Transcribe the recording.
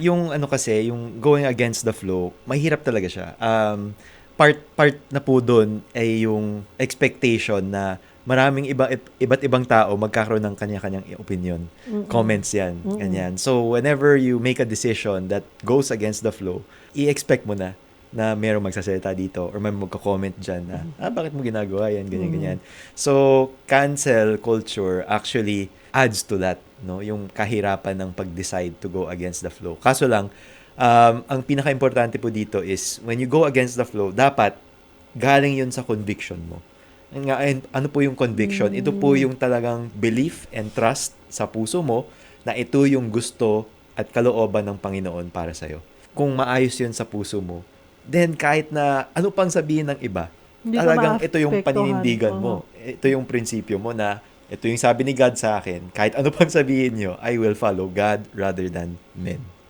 Yung ano kasi, yung going against the flow, mahirap talaga siya. Um, part part na po doon ay yung expectation na maraming iba iba't ibang tao magkakaroon ng kanya-kanyang opinion. Comments 'yan, ganyan. So whenever you make a decision that goes against the flow, i-expect mo na na merong magsasalita dito or may magko-comment dyan na, ah, bakit mo ginagawa yan, ganyan, ganyan. So, cancel culture actually adds to that, no? Yung kahirapan ng pag-decide to go against the flow. Kaso lang, um, ang pinaka-importante po dito is, when you go against the flow, dapat galing yun sa conviction mo. Nga, and ano po yung conviction? Ito po yung talagang belief and trust sa puso mo na ito yung gusto at kalooban ng Panginoon para sa'yo. Kung maayos yun sa puso mo, then kahit na ano pang sabihin ng iba, Hindi talagang ito yung paninindigan mo. Ito yung prinsipyo mo na ito yung sabi ni God sa akin, kahit ano pang sabihin nyo, I will follow God rather than men.